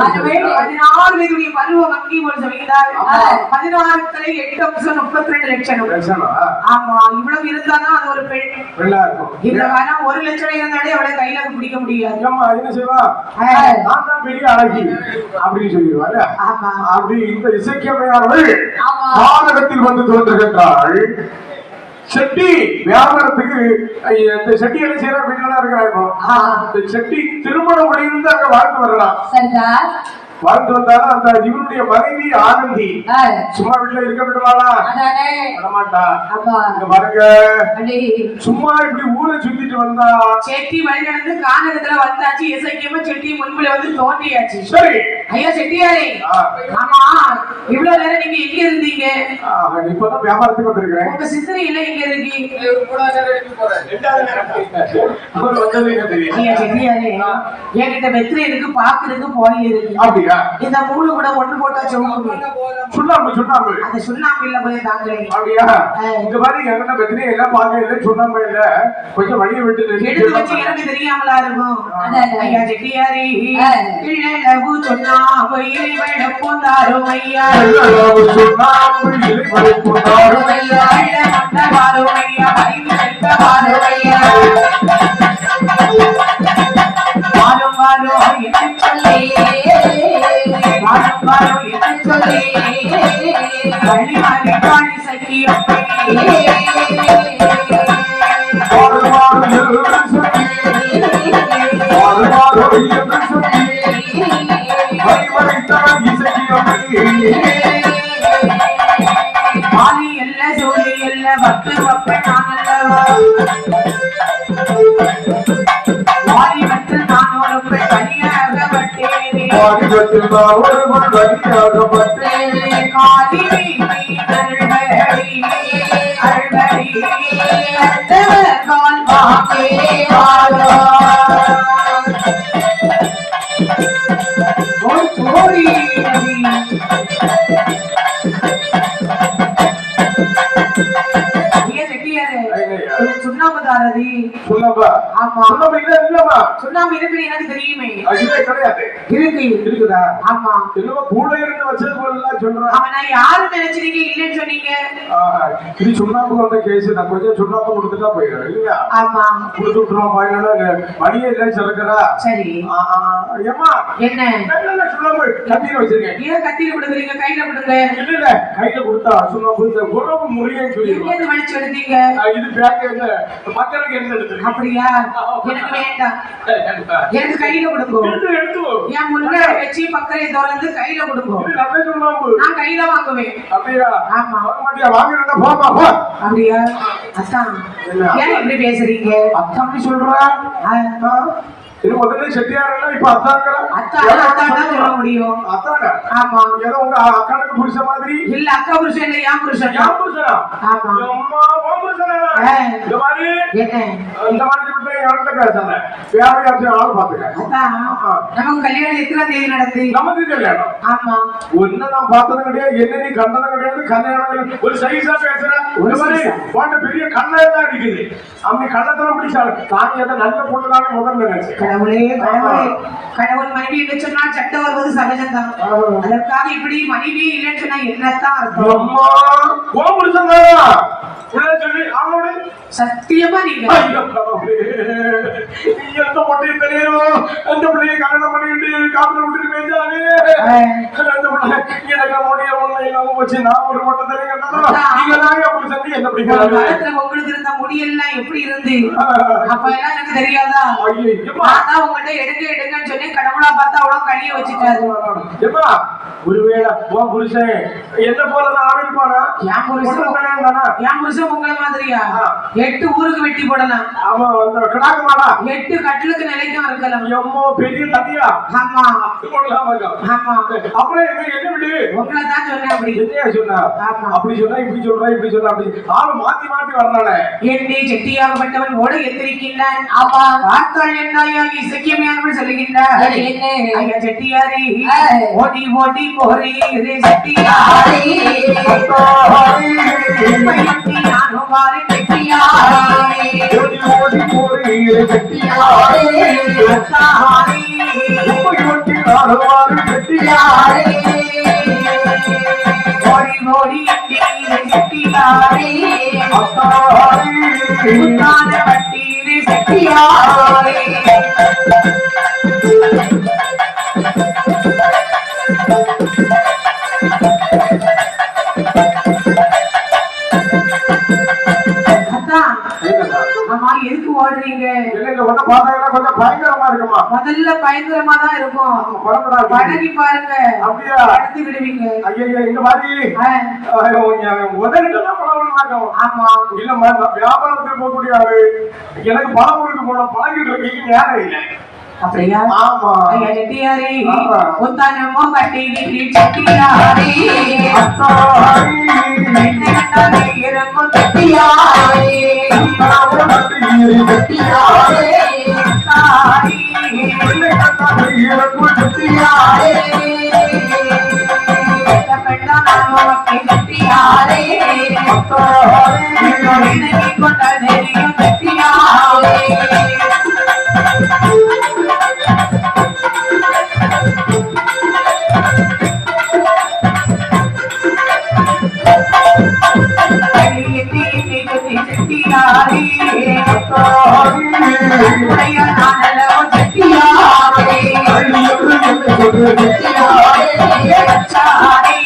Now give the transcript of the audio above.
பதினாறு வயதுடைய பருவ வங்கி ஒரு சொல்கிறார் ஆமா. பதினாறு தலை எட்டு அம்சம் முப்பத்தி ரெண்டு லட்சம்? ஆமா இவ்வளவு இருந்தாதான் அது ஒரு பெண். வெள்ளா இருக்கும். இந்த ஒரு லட்சம் இருந்தாலே அவளை கையில பிடிக்க முடியாது. அம்மா என்ன செய்வா? ஆ. நான் தான் பெரிய அழகி. அப்படின்னு சொல்லிடுவாரு. ஆமா. அப்படி இந்த இசைக்கமையானவள் ஆமா. நாடகத்தில் வந்து தோன்றுகின்றாள். செட்டி வியாபாரத்துக்கு இந்த செட்டி என்ன செய்யறா தான் இருக்கிறாங்க செட்டி திருமணம் முடிந்து அங்க வாழ்ந்து வரலாம் சரிதான் வாழ்ந்து வந்தாலும் அந்த இவனுடைய மனைவி ஆனந்தி. சும்மா வீட்டுல இருக்க விடுவாளா? ஆமா. இங்க பாருங்க. சும்மா இப்படி ஊரை சுத்திட்டு வந்தா. செட்டி வழி நடந்து கானகத்துல வந்தாச்சு. இசைக்கியமா செட்டி முன்புல வந்து தோன்றியாச்சு. சரி. ஐயா செட்டியாரே. ஆமா. இவ்வளவு நேரம் நீங்க எங்க இருந்தீங்க? இப்பதான் வியாபாரத்துக்கு வந்திருக்கிறேன். உங்க சித்திரை எல்லாம் எங்க இருக்கு? அவர் வந்தது எனக்கு தெரியும். ஐயா செட்டியாரே. என்கிட்ட வெத்திரை இருக்கு பாக்கு இருக்கு போய் இருக்கு. அப்படியா? இந்த மூணு கூட ஒண்ணு போட்டா சுண்ணாம்பு சுண்ணாம்பு அந்த சுண்ணாம்பு இல்ல போய் தாங்களே. அப்படியா. இந்த மாதிரி எங்கன்னா பிரச்சனை இல்லை சுண்ணாம்பு இல்ல. கொஞ்சம் வழியை விட்டு எடுத்து வச்சு எனக்கு தெரியாமலா இருக்கும். ஐயா செட்டியாரே. இல்லவு இறைவன போந்தாரும் ஐயா. சுண்ணாம்பு ஐயா. ஐயா ஐயா. வாரும் என்று சொல்லி வழி மாறி காணி சக்கியம் செட்டியாரே சுண்ணாம்பா? ஆமா. சுண்ணாம்பு இல்ல. சுண்ணாம்பு இருக்குன்னு எனக்கு தெரியுமே அது இல்லை, கிடையாது. இருக்கு இருக்குதா? ஆமா என்னமோ கூட இருந்து வச்சது போலலாம் சொல்றான். அவன் நான் யாருன்னு நினைச்சிருக்கீங்க இல்லைன்னு இது சுண்ணாம்பு வந்த கேஸ் நான் கொஞ்சம் சுண்ணாம்பு கொடுத்துட்டா போயிடும் இல்லையா? ஆமா. கொடுத்து விட்டுருவோம் பாயினா மணியே இல்லைன்னு சொல்லுறா சரி. ஏமா என்ன? சுண்ணாம்பு கத்தியில வச்சிருக்கேன். ஏன் கத்தியில கொடுக்குறீங்க? கையில கொடுங்க. இல்ல இல்ல கையில கொடுத்தா சுண்ணாம்பு இந்த உறவு முறையன்னு சொல்லிடுவாங்க எங்கேருந்து வலிச்சு எடுத்தீங்க? இது பேக் என்ன? மக்களுக்கு என்ன எடுத்துருக்கு அப்படியா? எனக்கு வேண்டாம். எனக்கு கையில கொடுங்க. எடுத்து எடுத்து என் முன்ன வச்சு பக்கரை திறந்து கையில கொடுங்க. நான் கையில வாங்குவேன். அப்படியா? ஆமா. மாட்டியா வாங்குறதா போமா போ அப்படியா? என்ன? ஏன் இப்படி பேசுறீங்க? அத்தா சொல்றா? இது முதல்ல செட்டியாரெல்லாம் இப்ப அத்தாங்கிற அத்தான் அத்தான் தான் சொல்ல முடியும். அத்தாங்க? ஆமா. ஏதோ உங்க அக்கானுக்கு புடிச்ச மாதிரி? இல்ல அக்கா புருஷன் இல்ல என் புருஷன் என் புருஷனா? ஆமா. அம்மா உன் புருஷனா? ஆ. இந்த மாதிரி? என்ன? இந்த மாதிரி விட்டு என்கிட்ட பேசாத வேற யாச்சும் ஆள் பாத்துக்க கல்யாணம் எத்தனாம் தேதி நடந்து நமக்கு கல்யாணம். ஆமா. ஒன்னு நான் பார்த்ததும் கிடையாது என்ன நீ கண்டதும் கிடையாது கல்யாணம் ஒரு சைஸா பேசுற. ஒரு மாதிரி? உன்ட பெரிய கண்ணை தான் அடிக்குது அப்படி கண்ணத்தெல்லாம் பிடிச்சாரு தானி அதை நல்ல பொண்ணு தான் முதல்ல நினைச்சேன் கடவுளே கடவுளே. கடவுள் மனைவி என்று சொன்னால் சட்டம் வருவது சகஜம்தான். அதற்காக இப்படி மனைவியே இல்லைன்னு சொன்னா என்னத்தான் அர்த்தம்? அம்மா உன் புருஷன் தானா உடனே சொல்லி அவனோட சத்தியமா நீங்க எந்த பொண்ணையும் தெரியும் அந்த பிள்ளையை கல்யாணம் பண்ணிட்டு காப்பில் விட்டுட்டு பேசாலே அந்த பிள்ளை? எனக்கு முடிய ஒண்ணு இல்லாம போச்சு? நான் ஒரு மட்டும் தெரியும் நீங்க உங்களுக்கு இருந்த முடியெல்லாம் எப்படி இருந்து? அப்ப எல்லாம் எனக்கு தெரியாதா? நான் தான் உங்கள்ட்ட எடுங்க எடுங்கன்னு சொன்னேன் கடவுளா பார்த்தா அவ்வளவு கழிய வச்சுட்டாரு. ஒருவேளை உன் புருஷன் என்ன போலதான் ஆரம்பிப்பானா? என் புருஷன்? என் புருஷன் உங்களை மாதிரியா. எட்டு ஊருக்கு வெட்டி போடலாம். அவன் வந்து கிடாக்குமாடா. எட்டு கட்டிலுக்கு நிலைக்கும் இருக்கலாம். எம்மோ பெரிய தனியா ஆமா. ஆமா. அப்புறம் என்ன விடு? உங்களை தான் சொன்னேன் அப்படி. சொன்னா? ஆமா. அப்படி சொன்னா இப்படி சொல்றா இப்படி சொல்றா அப்படி ஆளு மாத்தி மாத்தி வர்றானே. என்னை செட்டியாகப்பட்டவன் ஓட எத்திருக்கின்றான் அப்பா பார்த்தாள் என்றாயா இசக்கியமையானவள் சொல்லுகின்றார்? ஐயா செட்டியாரே. ஓடி ஓடி போறீரே செட்டியாரே. நானும் வாரேன் செட்டியாரே. ஓடி ஓடி Yeah. அதான். ஆமா எதுக்கு ஓடுறீங்க? கொஞ்சம் பயங்கரமா இருக்குமா? முதல்ல பயங்கரமா தான் இருக்கும். பழகி பாருங்க. அப்படியா? கடத்தி விடுவீங்க. ஐயா இந்த மாதிரி? பழகணும் ஆமா. இல்லம்மா வியாபாரத்துக்கு போகக்கூடிய ஆளு எனக்கு பணம் கொடுத்து போன பழகிட்டு இருக்கீங்க நேரம் இல்லை அப்படியா ஆமா. இறங்கும் செட்டியாரே கெட்டியாரே. சாரே